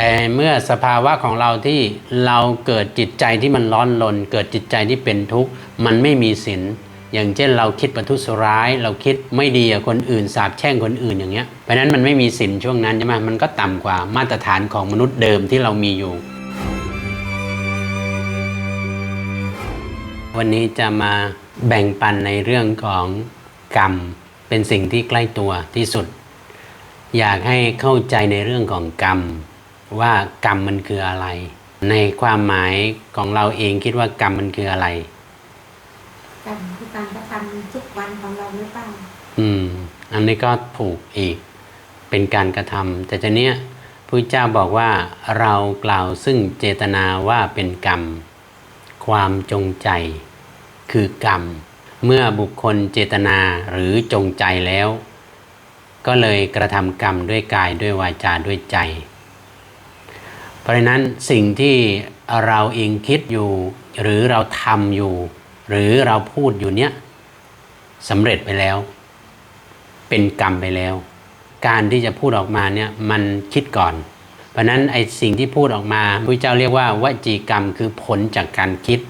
แต่เมื่อสภาวะของเราที่เราเกิดจิตใจที่มันร้อนรนเกิดจิตใจที่เป็นทุกข์มันไม่มีศีลอย่างเช่นเราคิดประทุษร้าย เราคิดไม่ดีกับคนอื่นสาบแช่งคนอื่นอย่างเงี้ยเพราะนั้นมันไม่มีศีลช่วงนั้นใช่ไหมมันก็ต่ำกว่ามาตรฐานของมนุษย์เดิมที่เรามีอยู่ วันนี้จะมาแบ่งปันในเรื่องของกรรมเป็นสิ่งที่ใกล้ตัวที่สุด อยากให้เข้าใจในเรื่องของกรรม ว่ากรรมมันคืออะไร ในความหมายของเราเองคิดว่ากรรมมันคืออะไร กรรมคือการกระทำทุกวันของเราหรือเปล่าอืม อันนี้ก็ถูกอีก เป็นการกระทำแต่จะเนี้ยพระเจ้าบอกว่าเรากล่าวซึ่งเจตนาว่าเป็นกรรม ความจงใจ คือกรรม เมื่อบุคคลเจตนาหรือจงใจแล้ว ก็เลยกระทำกรรมด้วยกายด้วยวาจาด้วยใจเพ ราะฉะนั้นสิ่งที่เราเองคิดอยู่ หรือเราทำอยู่ หรือเราพูดอยู่เนี้ยสำเร็จไปแล้ว เป็นกรรมไปแล้ว การที่จะพูดออกมาเนี่ยมันคิดก่อน เพราะนั้นไอ้สิ่งที่พูดออกมาพระเจ้าเรียกว่าวจีกรรมคือผลจากการคิด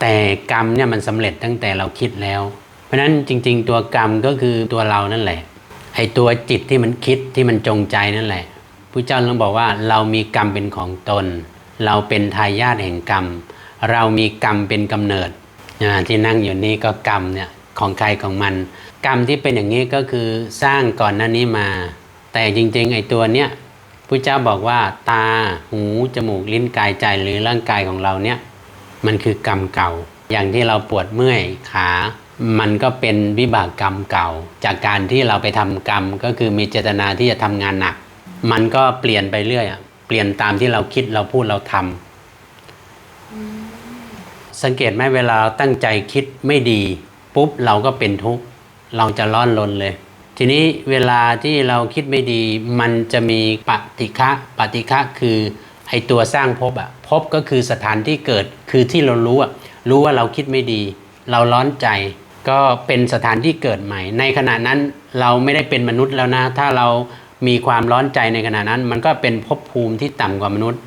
แต่กรรมเนี่ยมันสำเร็จตั้งแต่เราคิดแล้ว เพราะนั้นจริง ๆ ตัวกรรมก็คือตัวเรานั่นแหละไอ้ตัวจิตที่มันคิดที่มันจงใจนั่นแหละ พระเจ้าต้องบอกว่าเรามีกรรมเป็นของตน เราเป็นทายาทแห่งกรรม เรามีกรรมเป็นกำเนิดอ่าที่นั่งอยู่นี่ก็กรรมเนี่ยของใครของมัน กรรมที่เป็นอย่างนี้ก็คือสร้างก่อนหน้านี้มา แต่จริงๆไอ้ตัวเนี้ยพระเจ้าบอกว่าตาหูจมูกลิ้นกายใจหรือร่างกายของเราเนี่ยมันคือกรรมเก่า อย่างที่เราปวดเมื่อยขา มันก็เป็นวิบากกรรมเก่า จากการที่เราไปทำกรรมก็คือมีเจตนาที่จะทำงานหนัก มันก็เปลี่ยนไปเรื่อยอะเปลี่ยนตามที่เราคิดเราพูดเราทำสังเกตไหมเวลาตั้งใจคิดไม่ดีปุ๊บเราก็เป็นทุกข์เราจะร้อนรนเลย ทีนี้เวลาที่เราคิดไม่ดี มันจะมีปฏิฆะปฏิฆะคือไอตัวสร้างภพอะภพก็คือสถานที่เกิดคือที่เรารู้อะรู้ว่าเราคิดไม่ดี เราร้อนใจก็เป็นสถานที่เกิดใหม่ ในขณะนั้นเราไม่ได้เป็นมนุษย์แล้วนะ ถ้าเรา มีความร้อนใจในขณะนั้น มันก็เป็นภพภูมิที่ต่ำกว่ามนุษย์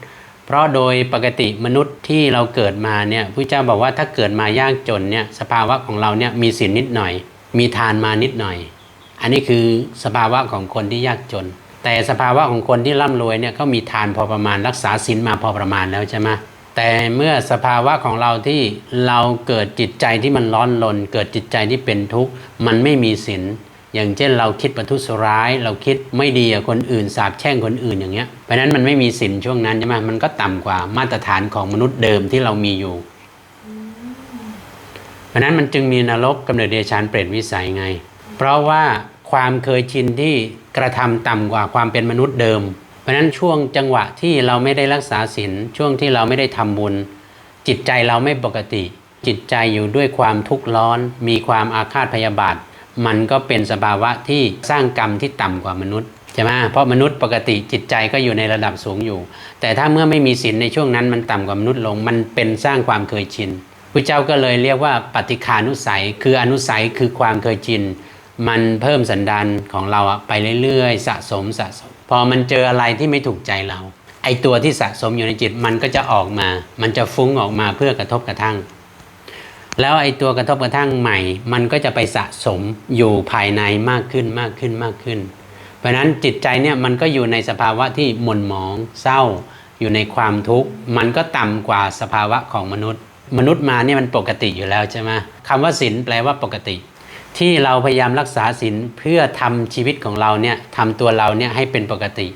เพราะโดยปกติมนุษย์ที่เราเกิดมาเนี่ยพระเจ้าบอกว่าถ้าเกิดมายากจนเนี่ยสภาวะของเราเนี่ยมีศีลนิดหน่อย มีทานมานิดหน่อย อันนี้คือสภาวะของคนที่ยากจน แต่สภาวะของคนที่ร่ำรวยเนี่ยเขามีทานพอประมาณรักษาศีลมาพอประมาณแล้วใช่ไหมแต่เมื่อสภาวะของเราที่เราเกิดจิตใจที่มันร้อนรนเกิดจิตใจที่เป็นทุกข์มันไม่มีศีล อย่างเช่นเราคิดประทุษร้าย เราคิดไม่ดีกับคนอื่นสาบแช่งคนอื่นอย่างเงี้ยเพราะนั้นมันไม่มีศีลช่วงนั้นใช่ไหมมันก็ต่ำกว่ามาตรฐานของมนุษย์เดิมที่เรามีอยู่เพราะนั้นมันจึงมีนรกกำเนิดเดชานเปรตวิสัยไง เพราะว่าความเคยชินที่กระทำต่ำกว่าความเป็นมนุษย์เดิม เพราะนั้นช่วงจังหวะที่เราไม่ได้รักษาศีลช่วงที่เราไม่ได้ทำบุญ จิตใจเราไม่ปกติ จิตใจอยู่ด้วยความทุกข์ร้อน มีความอาฆาตพยาบาท มันก็เป็นสภาวะที่สร้างกรรมที่ต่ำกว่ามนุษย์ใช่ไหมเพราะมนุษย์ปกติจิตใจก็อยู่ในระดับสูงอยู่ แต่ถ้าเมื่อไม่มีศีลในช่วงนั้นมันต่ำกว่ามนุษย์ลง มันเป็นสร้างความเคยชินพระเจ้าก็เลยเรียกว่าปฏิคานุสัย คืออนุสัยคือความเคยชิน มันเพิ่มสันดานของเราอะไปเรื่อยๆ สะสมสะสม พอมันเจออะไรที่ไม่ถูกใจเรา ไอตัวที่สะสมอยู่ในจิตมันก็จะออกมา มันจะฟุ้งออกมาเพื่อกระทบกระทั่ง แล้วไอ้ตัวกระทบกระทั่งใหม่ มันก็จะไปสะสมอยู่ภายในมากขึ้นมากขึ้นมากขึ้น เพราะนั้นจิตใจเนี่ยมันก็อยู่ในสภาวะที่หม่นหมองเศร้า อยู่ในความทุกข์ มันก็ต่ำกว่าสภาวะของมนุษย์ มนุษย์มาเนี่ยมันปกติอยู่แล้วใช่ไหมคำว่าศีลแปลว่าปกติ ที่เราพยายามรักษาศีลเพื่อทำชีวิตของเราเนี่ยทำตัวเราเนี่ยให้เป็นปกติ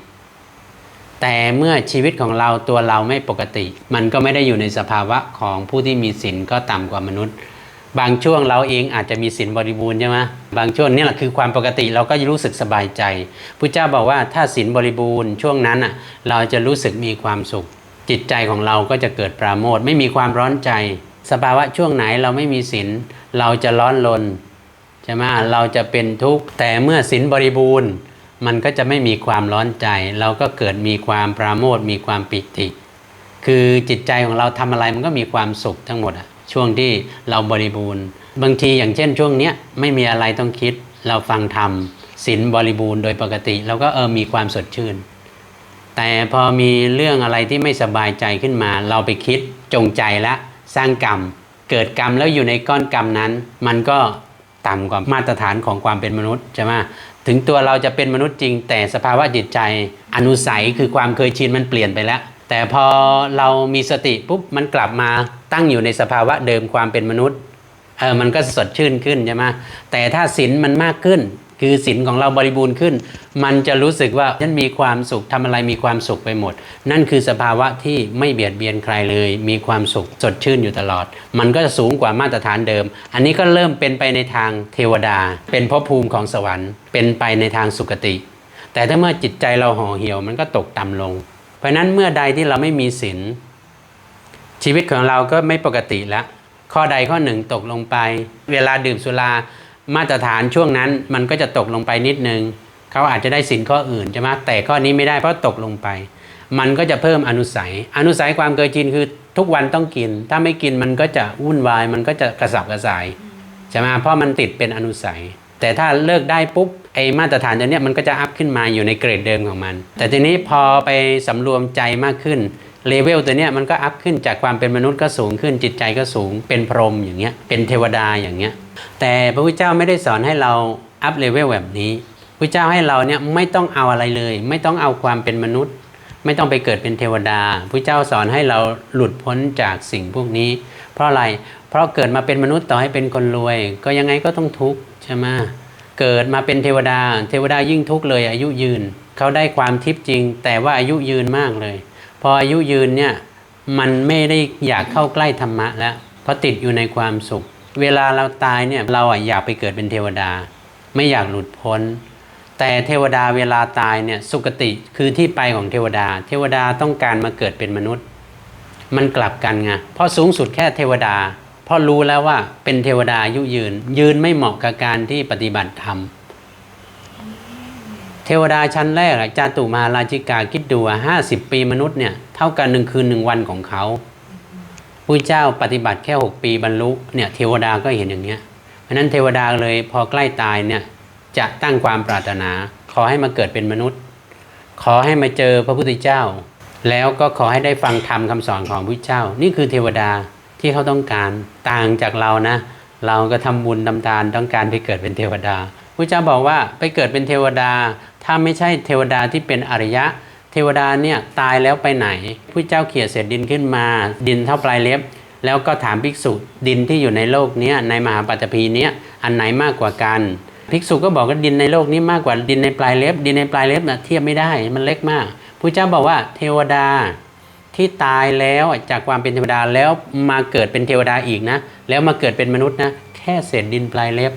แต่เมื่อชีวิตของเราตัวเราไม่ปกติ มันก็ไม่ได้อยู่ในสภาวะของผู้ที่มีศีลก็ต่ำกว่ามนุษย์ บางช่วงเราเองอาจจะมีศีลบริบูรณ์ใช่ไหมบางช่วงนี่แหละคือความปกติเราก็รู้สึกสบายใจพระเจ้าบอกว่าถ้าศีลบริบูรณ์ช่วงนั้นอะเราจะรู้สึกมีความสุข จิตใจของเราก็จะเกิดปราโมทไม่มีความร้อนใจ สภาวะช่วงไหนเราไม่มีศีลเราจะร้อนรนใช่ไหมเราจะเป็นทุกข์แต่เมื่อศีลบริบูรณ์ มันก็จะไม่มีความร้อนใจ เราก็เกิดมีความปราโมทมีความปิติ คือจิตใจของเราทำอะไรมันก็มีความสุขทั้งหมดอะช่วงที่เราบริบูรณ์ บางทีอย่างเช่นช่วงเนี้ยไม่มีอะไรต้องคิดเราฟังธรรมศีลบริบูรณ์โดยปกติเราก็เออมีความสดชื่น แต่พอมีเรื่องอะไรที่ไม่สบายใจขึ้นมา เราไปคิดจงใจละสร้างกรรม เกิดกรรมแล้วอยู่ในก้อนกรรมนั้น มันก็ต่ำกว่ามาตรฐานของความเป็นมนุษย์ใช่ไหม ถึงตัวเราจะเป็นมนุษย์จริง แต่สภาวะจิตใจ อนุสัยคือความเคยชินมันเปลี่ยนไปแล้ว แต่พอเรามีสติปุ๊บมันกลับมาตั้งอยู่ในสภาวะเดิมความเป็นมนุษย์เออมันก็สดชื่นขึ้นใช่ไหมแต่ถ้าศีลมันมากขึ้น คือศีลของเราบริบูรณ์ขึ้น มันจะรู้สึกว่าฉันมีความสุขทำอะไรมีความสุขไปหมด นั่นคือสภาวะที่ไม่เบียดเบียนใครเลย มีความสุขสดชื่นอยู่ตลอด มันก็จะสูงกว่ามาตรฐานเดิม อันนี้ก็เริ่มเป็นไปในทางเทวดา เป็นภพภูมิของสวรรค์ เป็นไปในทางสุคติ แต่ถ้าเมื่อจิตใจเราห่อเหี่ยวมันก็ตกต่ำลง เพราะฉะนั้นเมื่อใดที่เราไม่มีศีลชีวิตของเราก็ไม่ปกติแล้วข้อใดข้อหนึ่งตกลงไป เวลาดื่มสุรา มาตรฐานช่วงนั้นมันก็จะตกลงไปนิดนึงเขาอาจจะได้สินข้ออื่นใช่ไหมแต่ข้อนี้ไม่ได้เพราะตกลงไป มันก็จะเพิ่มอนุสัย อนุสัยความเคยชินคือทุกวันต้องกิน ถ้าไม่กินมันก็จะวุ่นวาย มันก็จะกระสับกระส่ายใช่ไหมเพราะมันติดเป็นอนุสัย แต่ถ้าเลิกได้ปุ๊บไอมาตรฐานตัวเนี้ยมันก็จะอัพขึ้นมาอยู่ในเกรดเดิมของมัน แต่ทีนี้พอไปสำรวมใจมากขึ้นเลเวลตัวเนี้ยมันก็อัพขึ้นจากความเป็นมนุษย์ก็สูงขึ้นจิตใจก็สูง เป็นพรหมอย่างเงี้ยเป็นเทวดาอย่างเงี้ย แต่พระพุทธเจ้าไม่ได้สอนให้เราอัพเลเวลแบบนี้พระเจ้าให้เราเนี่ยไม่ต้องเอาอะไรเลย ไม่ต้องเอาความเป็นมนุษย์ ไม่ต้องไปเกิดเป็นเทวดาพระเจ้าสอนให้เราหลุดพ้นจากสิ่งพวกนี้ เพราะอะไรเพราะเกิดมาเป็นมนุษย์ต่อให้เป็นคนรวย ก็ยังไงก็ต้องทุกข์ใช่ไหมเกิดมาเป็นเทวดา เทวดายิ่งทุกข์เลยอายุยืนเขาได้ความทิพย์จริง แต่ว่าอายุยืนมากเลย พออายุยืนเนี่ยมันไม่ได้อยากเข้าใกล้ธรรมะแล้วเพราะติดอยู่ในความสุข เวลาเราตายเนี่ยเราอะอยากไปเกิดเป็นเทวดา ไม่อยากหลุดพ้น แต่เทวดาเวลาตายเนี่ยสุคติคือที่ไปของเทวดา เทวดาต้องการมาเกิดเป็นมนุษย์ มันกลับกันไงเพราะสูงสุดแค่เทวดา เพราะรู้แล้วว่าเป็นเทวดาอายุยืน ยืนไม่เหมาะกับการที่ปฏิบัติธรรมเทวดาชั้นแรกจาตุมาราชิกาคิดดูห้าสิบปีมนุษย์เนี่ยเท่ากันหนึ่งคืนหนึ่งวันของเขา พระเจ้าปฏิบัติแค่ 6 ปีบรรลุเนี่ยเทวดาก็เห็นอย่างเนี้ยเพราะนั้นเทวดาเลยพอใกล้ตายเนี่ยจะตั้งความปรารถนา ขอให้มาเกิดเป็นมนุษย์ ขอให้มาเจอพระพุทธเจ้า แล้วก็ขอให้ได้ฟังธรรมคำสอนของพระเจ้า นี่คือเทวดาที่เขาต้องการต่างจากเรานะ เราก็ทำบุญทำทานต้องการไปเกิดเป็นเทวดาพระเจ้าบอกว่าไปเกิดเป็นเทวดา ถ้าไม่ใช่เทวดาที่เป็นอริยะ เทวดาเนี่ยตายแล้วไปไหนพระเจ้าเขี่ยเศษดินขึ้นมา ดินเท่าปลายเล็บ แล้วก็ถามภิกษุดินที่อยู่ในโลกนี้ในมหาปัตตภีเนี้ยอันไหนมากกว่ากันภิกษุก็บอกว่าดินในโลกนี้มากกว่าดินในปลายเล็บ ดินในปลายเล็บนะเทียบไม่ได้มันเล็กมากพระเจ้าบอกว่าเทวดาที่ตายแล้วจากความเป็นเทวดาแล้วมาเกิดเป็นเทวดาอีกนะ แล้วมาเกิดเป็นมนุษย์นะแค่เศษดินปลายเล็บ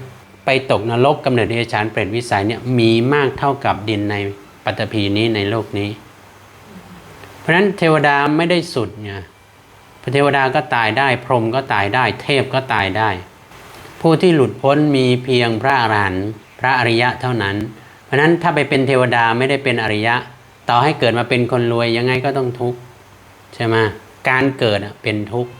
ไปตกนรกกำเนิดเดชานเปรตวิสัยเนี่ยมีมากเท่ากับดินใน ปัตตภีนี้ในโลกนี้ เพราะฉะนั้นเทวดาไม่ได้สุดเนี่ยพระเทวดาก็ตายได้ พรหมก็ตายได้ เทพก็ตายได้ ผู้ที่หลุดพ้นมีเพียงพระอรหันต์พระอริยะเท่านั้น เพราะฉะนั้นถ้าไปเป็นเทวดาไม่ได้เป็นอริยะ ต่อให้เกิดมาเป็นคนรวยยังไงก็ต้องทุกข์ใช่ไหมการเกิดเป็นทุกข์